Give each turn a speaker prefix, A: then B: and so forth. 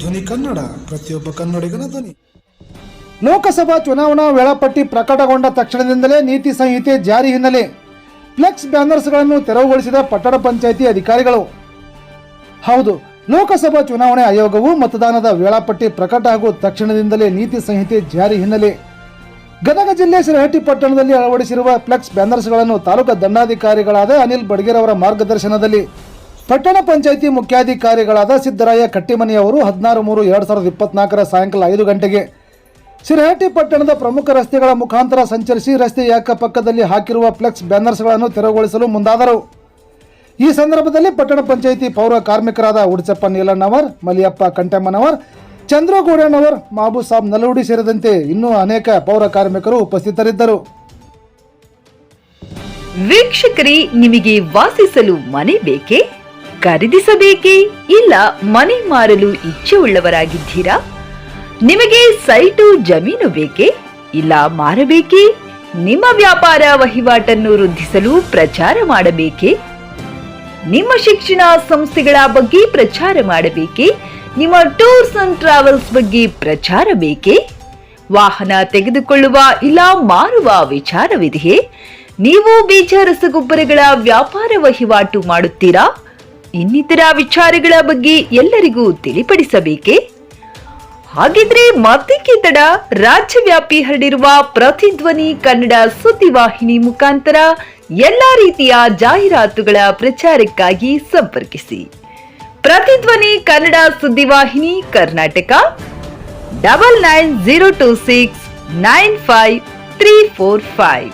A: ಧ್ವನಿ ಕನ್ನಡ, ಪ್ರತಿಯೊಬ್ಬ ಕನ್ನಡಿಗನ ಧ್ವನಿ.
B: ಲೋಕಸಭಾ ಚುನಾವಣಾ ವೇಳಾಪಟ್ಟಿ ಪ್ರಕಟಗೊಂಡ ತಕ್ಷಣದಿಂದಲೇ ನೀತಿ ಸಂಹಿತೆ ಜಾರಿ ಹಿನ್ನೆಲೆ ಫ್ಲೆಕ್ಸ್ ಬ್ಯಾನರ್ಸ್ಗಳನ್ನು ತೆರವುಗೊಳಿಸಿದ ಪಟ್ಟಣ ಪಂಚಾಯಿತಿ ಅಧಿಕಾರಿಗಳು. ಹೌದು, ಲೋಕಸಭಾ ಚುನಾವಣೆ ಆಯೋಗವು ಮತದಾನದ ವೇಳಾಪಟ್ಟಿ ಪ್ರಕಟ ಆಗುವ ತಕ್ಷಣದಿಂದಲೇ ನೀತಿ ಸಂಹಿತೆ ಜಾರಿ ಹಿನ್ನೆಲೆ. ಗದಗ ಜಿಲ್ಲೆ ಶಿರಹಟ್ಟಿ ಪಟ್ಟಣದಲ್ಲಿ ಅಳವಡಿಸಿರುವ ಫ್ಲೆಕ್ಸ್ ಬ್ಯಾನರ್ಸ್ಗಳನ್ನು ತಾಲೂಕು ದಂಡಾಧಿಕಾರಿಗಳಾದ ಅನಿಲ್ ಬಡ್ಗೇರ್ ಮಾರ್ಗದರ್ಶನದಲ್ಲಿ ಪಟ್ಟಣ ಪಂಚಾಯಿತಿ ಮುಖ್ಯಾಧಿಕಾರಿಗಳಾದ ಸಿದ್ದರಾಯ ಕಟ್ಟಿಮನಿಯವರು ಹದಿನಾರು ಮೂರು ಎರಡು ಸಾವಿರದ ಇಪ್ಪತ್ನಾಲ್ಕರ ಸಾಯಂಕಾಲ ಐದು ಗಂಟೆಗೆ. ಸಿರಹಟ್ಟಿ ಪಟ್ಟಣದ ಪ್ರಮುಖ ರಸ್ತೆಗಳ ಮುಖಾಂತರ ಸಂಚರಿಸಿ ರಸ್ತೆಯ ಅಕ್ಕಪಕ್ಕದಲ್ಲಿ ಹಾಕಿರುವ ಫ್ಲೆಕ್ಸ್ ಬ್ಯಾನರ್ಸ್ಗಳನ್ನು ತೆರವುಗೊಳಿಸಲು ಮುಂದಾದರು. ಈ ಸಂದರ್ಭದಲ್ಲಿ ಪಟ್ಟಣ ಪಂಚಾಯಿತಿ ಪೌರ ಕಾರ್ಮಿಕರಾದ ಉಡ್ಚಪ್ಪ ನೀಲಣ್ಣವರ್, ಮಲಿಯಪ್ಪ ಕಂಟಮ್ಮನವರ್ ಚಂದ್ರಗೌಡಣ್ಣವರ್, ಮಾಬು ಸಾಬ್ ಸೇರಿದಂತೆ ಇನ್ನೂ ಅನೇಕ ಪೌರ ಕಾರ್ಮಿಕರು ಉಪಸ್ಥಿತರಿದ್ದರು.
C: ವೀಕ್ಷಕರೇ, ನಿಮಗೆ ವಾಸಿಸಲು ಮನೆ ಬೇಕೇ? ಖರೀದಿಸಬೇಕೇ? ಇಲ್ಲ, ಮನೆ ಮಾರಲು ಇಚ್ಛೆ ಉಳ್ಳವರಾಗಿದ್ದೀರಾ ನಿಮಗೆ ಸೈಟು, ಜಮೀನು ಬೇಕೇ? ಇಲ್ಲ, ಮಾರಬೇಕೇ? ನಿಮ್ಮ ವ್ಯಾಪಾರ ವಹಿವಾಟನ್ನು ವೃದ್ಧಿಸಲು ಪ್ರಚಾರ ಮಾಡಬೇಕೇ? ನಿಮ್ಮ ಶಿಕ್ಷಣ ಸಂಸ್ಥೆಗಳ ಬಗ್ಗೆ ಪ್ರಚಾರ ಮಾಡಬೇಕೇ? ನಿಮ್ಮ ಟೂರ್ಸ್ ಅಂಡ್ ಟ್ರಾವೆಲ್ಸ್ ಬಗ್ಗೆ ಪ್ರಚಾರ ಬೇಕೇ? ವಾಹನ ತೆಗೆದುಕೊಳ್ಳುವ ಇಲ್ಲ, ಮಾರುವ ವಿಚಾರವಿದೆಯೇ? ನೀವು ಬೀಜ ರಸಗೊಬ್ಬರಗಳ ವ್ಯಾಪಾರ ವಹಿವಾಟು ಮಾಡುತ್ತೀರಾ? ಇನ್ನಿತರ ವಿಚಾರಗಳ ಬಗ್ಗೆ ಎಲ್ಲರಿಗೂ ತಿಳಿಪಡಿಸಬೇಕೇ? ಹಾಗಿದ್ರೆ ಮತ್ತೇಕೆ ತಡ? ರಾಜ್ಯವ್ಯಾಪಿ ಹರಡಿರುವ ಪ್ರತಿಧ್ವನಿ ಕನ್ನಡ ಸುದ್ದಿವಾಹಿನಿ ಮುಖಾಂತರ ಎಲ್ಲ ರೀತಿಯ ಜಾಹೀರಾತುಗಳ ಪ್ರಚಾರಕ್ಕಾಗಿ ಸಂಪರ್ಕಿಸಿ. ಪ್ರತಿಧ್ವನಿ Kannada ಸುದ್ದಿವಾಹಿನಿ Karnataka double nine zero two six nine five three four five.